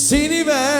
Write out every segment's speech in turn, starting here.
se nivel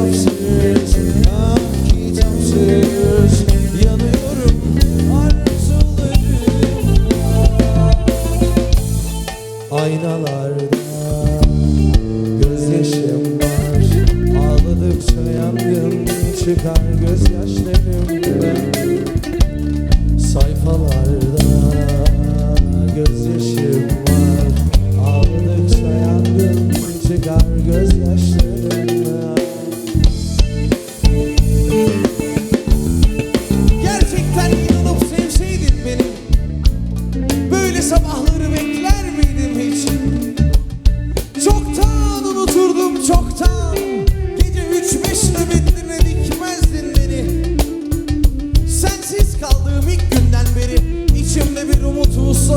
kitapsız Ah kitapsız Yanıyorum arzullarım Aynalarda gözyaşım var. Ağladıkça yandım çıkar.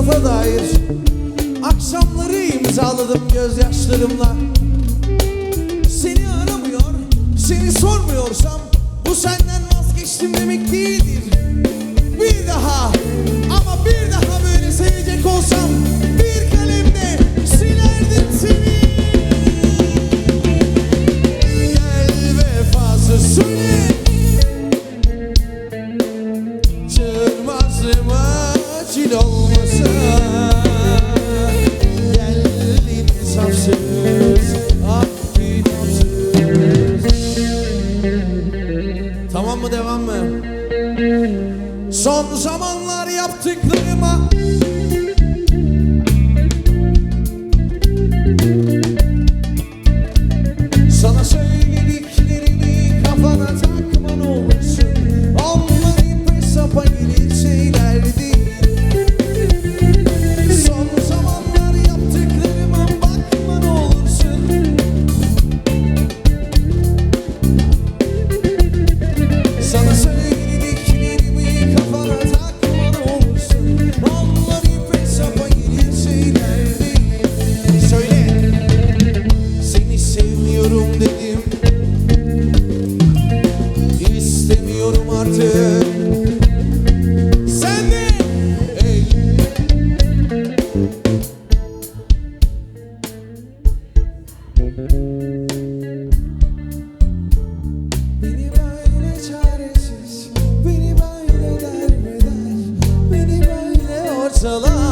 hayata dair Akşamları imzaladım gözyaşlarımla. Seni aramıyor, seni sormuyorsam Bu senden vazgeçtim demek değildir. Bir daha ama bir daha böyle sevecek olsam mı devam mı? Son zamanlar yaptıklarıma artık Beni böyle çaresiz Beni böyle derbeder Beni böyle ortalar.